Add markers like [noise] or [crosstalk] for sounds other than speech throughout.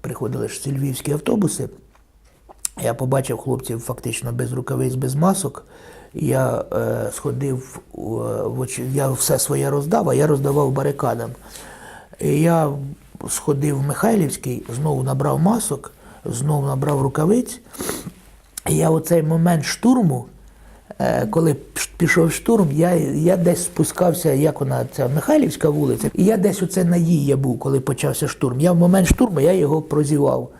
приходили ж ці львівські автобуси. Я побачив хлопців фактично без рукавиць, без масок. Я е, сходив, у, в я все своє роздав, а я роздавав барикадам. І я сходив в Михайлівський, знову набрав масок, знову набрав рукавиць. І я оцей момент штурму, е, коли пішов штурм, я, я десь спускався, як вона, ця Михайлівська вулиця, і я десь оце на її я був, коли почався штурм. Я в момент штурму я його прозівав.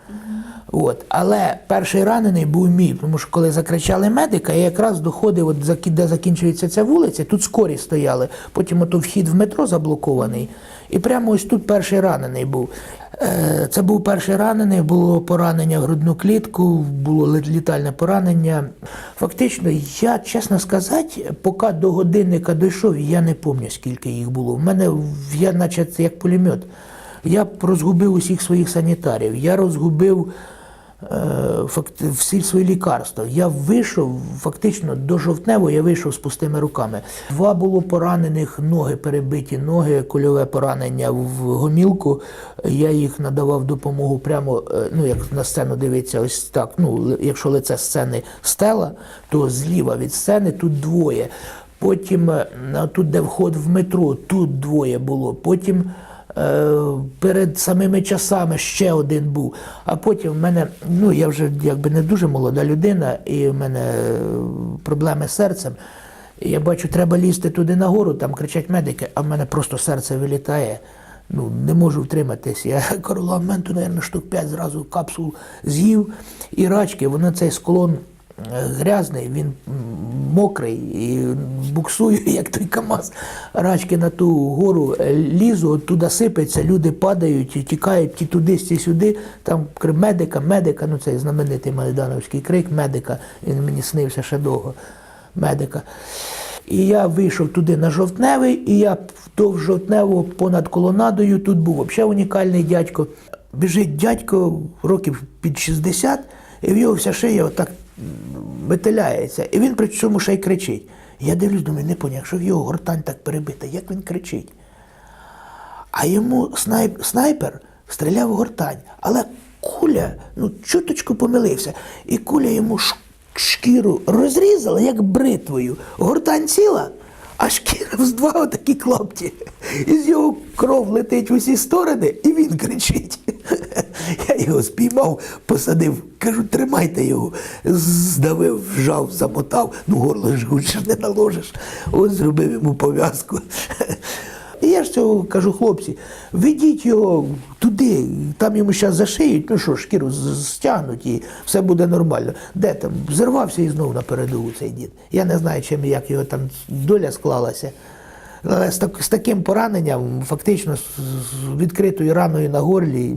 От. Але перший ранений був мій, тому що коли закричали медика, я якраз доходив, от, де закінчується ця вулиця, тут скорі стояли, потім ото вхід в метро заблокований. І прямо ось тут перший ранений був. Е, Це був перший ранений, було поранення в грудну клітку, було літальне поранення. Фактично, я, чесно сказати, поки до годинника дійшов, я не пам'ятаю, скільки їх було. У мене в- я, наче як пулемет. Я розгубив усіх своїх санітарів, я розгубив всі свої лікарства. Я вийшов фактично до жовтневого, я вийшов з пустими руками. Два було поранених, ноги перебиті, ноги, кульове поранення в гомілку. Я їх надавав допомогу прямо, е, ну як на сцену дивиться, ось так. Ну, якщо лице сцени стела, то зліва від сцени тут двоє. Потім е, тут, де вход в метро, тут двоє було. Потім е, перед самими часами ще один був. А потім в мене, ну я вже якби не дуже молода людина, і в мене е, проблеми з серцем. І я бачу, треба лізти туди нагору, там кричать медики, а в мене просто серце вилітає. Ну, не можу втриматись. Я [laughs] короламенту, мабуть, штук 5 зразу капсул з'їв і рачки, воно цей склон е, грязний, він мокрий і буксую, [laughs] як той КАМАЗ. Рачки на ту гору е, лізу, оттуда сипеться, люди падають, тікають ті туди, ті сюди. Там медика, медика, ну цей знаменитий майдановський крик, медика, він мені снився ще довго. Медика. І я вийшов туди на жовтневий, і я вдовж жовтневого понад колонадою тут був взагалі унікальний дядько. Біжить дядько років під 60, і в його вся шия отак витиляється. І він при цьому ще й кричить. Я дивлюсь, думаю, не поняв, що в його гортань так перебита, як він кричить. А йому снайп, снайпер стріляв в гортань, але куля, ну, чуточку помилився, і куля йому шкіру розрізала, як бритвою. Гортань ціла, а шкіра в два отакі клапті. І з його кров летить в усі сторони, і він кричить. Я його спіймав, посадив, кажу, тримайте його. Здавив, вжав, замотав, ну горло ж гучно не наложиш. Ось зробив йому пов'язку. І я ж цього кажу, хлопці, ведіть його туди, там йому зараз зашиють, ну що, шкіру стягнуть і все буде нормально. Де там? Зірвався і знову на передову цей дід. Я не знаю, чим як його там доля склалася. Але з, так, з таким пораненням, фактично з відкритою раною на горлі,